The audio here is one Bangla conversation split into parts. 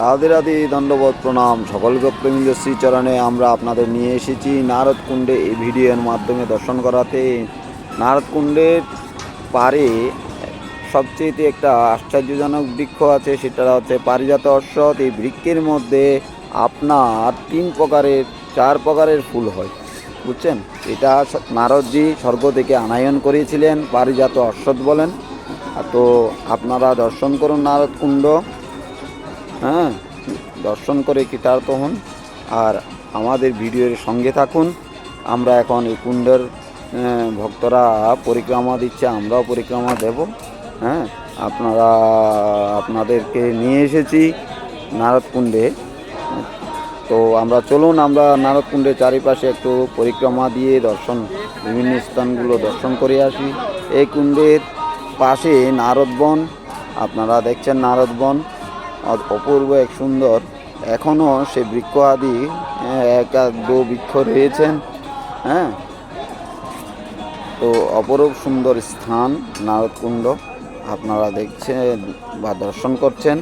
রাধে রাধে দণ্ডবোধ প্রণাম। সকল ভক্তবৃন্দ শ্রীচরণে আমরা আপনাদের নিয়ে এসেছি নারদকুণ্ডে এই ভিডিওর মাধ্যমে দর্শন করাতে। নারদকুণ্ডের পারে সবচেয়ে একটা আশ্চর্যজনক বৃক্ষ আছে, সেটা হচ্ছে পারিজাত অশ্বত এই বৃক্ষের মধ্যে আপনার তিন প্রকারের, চার প্রকারের ফুল হয়। বুঝছেন? এটা নারদজি স্বর্গ থেকে আনায়ন করেছিলেন, পারিজাত অশ্বত বলেন। তো আপনারা দর্শন করুন নারদকুণ্ড। হ্যাঁ দর্শন করে কৃতার্থ হন। আর আমাদের ভিডিওর সঙ্গে থাকুন। আমরা এখন এই কুণ্ডের ভক্তরা পরিক্রমা দিচ্ছে, আমরাও পরিক্রমা দেব। হ্যাঁ আপনারা, আপনাদেরকে নিয়ে এসেছি নারদকুণ্ডে তো আমরা চলুন, আমরা নারদকুণ্ডের চারিপাশে একটু পরিক্রমা দিয়ে দর্শন, বিভিন্ন স্থানগুলো দর্শন করে আসি। এই কুণ্ডের পাশে নারদবন আপনারা দেখছেন নারদবন অপূর্ব এক সুন্দর। এখনও সে বৃক্ষ আদি হ্যাঁ, এক দু বৃক্ষ রয়েছেন হ্যাঁ। তো অপরূপ সুন্দর স্থান নারদকুণ্ড আপনারা দেখছেন বা দর্শন করছেন।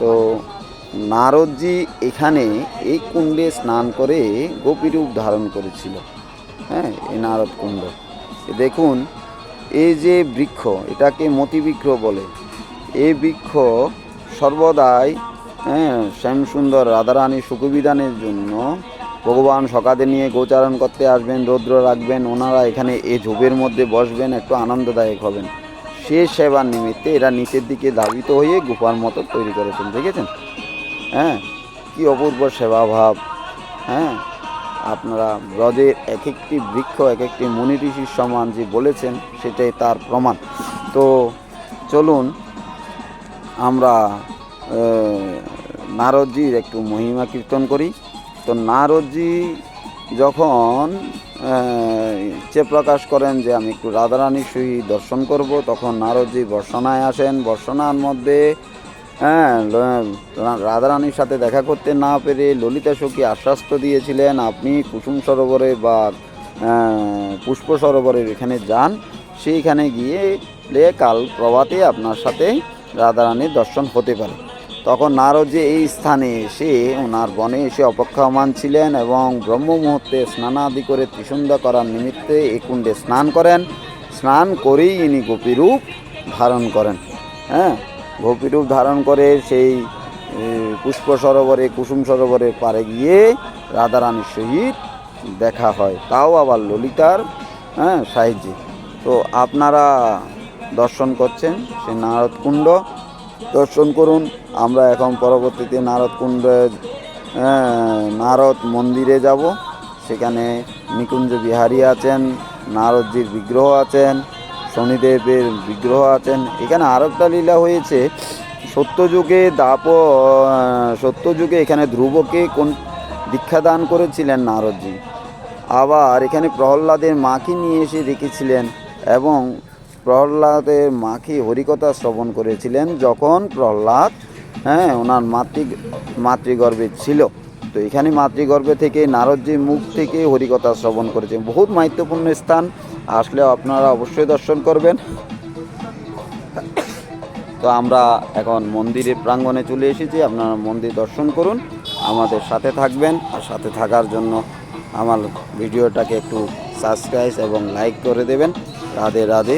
তো নারদজি এখানে এই কুণ্ডে স্নান করে গোপীরূপ ধারণ করেছিল হ্যাঁ এই নারদ কুণ্ড দেখুন এই যে বৃক্ষ এটাকে মতিবৃক্ষ বলে। এই বৃক্ষ সর্বদাই হ্যাঁ শ্যামসুন্দর রাধারানী সুখবিধানের জন্য ভগবান সকালে নিয়ে গোচারণ করতে আসবেন, রৌদ্র রাখবেন, ওনারা এখানে এই ঝোপের মধ্যে বসবেন, একটু আনন্দদায়ক হবেন। সে সেবার নিমিত্তে এরা নিচের দিকে ধাবিত হয়ে গুফার মতো তৈরি করেছেন, দেখেছেন? হ্যাঁ কি অপূর্ব সেবাভাব হ্যাঁ। আপনারা ব্রজের এক একটি বৃক্ষ এক একটি মুনি ঋষির সমান যে বলেছেন, সেটাই তার প্রমাণ। তো চলুন আমরা নারদজির একটু মহিমা কীর্তন করি। তো নারদজি যখন ইচ্ছে প্রকাশ করেন যে আমি একটু রাধারানীর সহিত দর্শন করব, তখন নারদজি বর্ষণায় আসেন। বর্ষণার মধ্যে হ্যাঁ রাধারানীর সাথে দেখা করতে না পেরে ললিতা সখী আশ্বাস্ত দিয়েছিলেন, আপনি কুসুম সরোবরে বা পুষ্প সরোবরের এখানে যান। সেইখানে গিয়ে কাল প্রভাতে আপনার সাথে রাধারানীর দর্শন হতে পারে। তখন নারদ যে এই স্থানে এসে ওনার বনে এসে অপেক্ষমান ছিলেন এবং ব্রহ্ম মুহূর্তে স্নানাদি করে ত্রিসন্ধ্যা করার নিমিত্তে এই কুণ্ডে স্নান করেন। স্নান করেই ইনি গোপীরূপ ধারণ করেন। হ্যাঁ গোপীরূপ ধারণ করে সেই পুষ্প সরোবরে, কুসুম সরোবরের পারে গিয়ে রাধারানীর সহিত দেখা হয়। তাও আবার ললিতার হ্যাঁ সাহায্যে। তো আপনারা দর্শন করছেন সে নারদকুণ্ড দর্শন করুন আমরা এখন পরবর্তীতে নারদকুণ্ডের হ্যাঁ, নারদ মন্দিরে যাব। সেখানে নিকুঞ্জ বিহারী আছেন নারদজির বিগ্রহ আছেন শনিদেবের বিগ্রহ আছেন। এখানে আরও একটা লীলা হয়েছে। সত্যযুগে দাপ সত্যযুগে এখানে ধ্রুবকে কোন দীক্ষা দান করেছিলেন নারদজি? আবার এখানে প্রহ্লাদের মাকে নিয়ে এসে রেখেছিলেন এবং প্রহ্লাদের মাকে হরিকথা শ্রবণ করেছিলেন যখন প্রহ্লাদ হ্যাঁ ওনার মাতৃ, মাতৃগর্ভে ছিল। তো এখানে মাতৃগর্ভে থেকে নারদজির মুখ থেকে হরিকথা শ্রবণ করেছেন। বহুত মাহিত্যপূর্ণ স্থান, আসলে আপনারা অবশ্যই দর্শন করবেন। তো আমরা এখন মন্দিরের প্রাঙ্গণে চলে এসেছি, আপনারা মন্দির দর্শন করুন, আমাদের সাথে থাকবেন, আর সাথে থাকার জন্য আমার ভিডিওটাকে একটু সাবস্ক্রাইব এবং লাইক করে দেবেন। রাধে রাধে।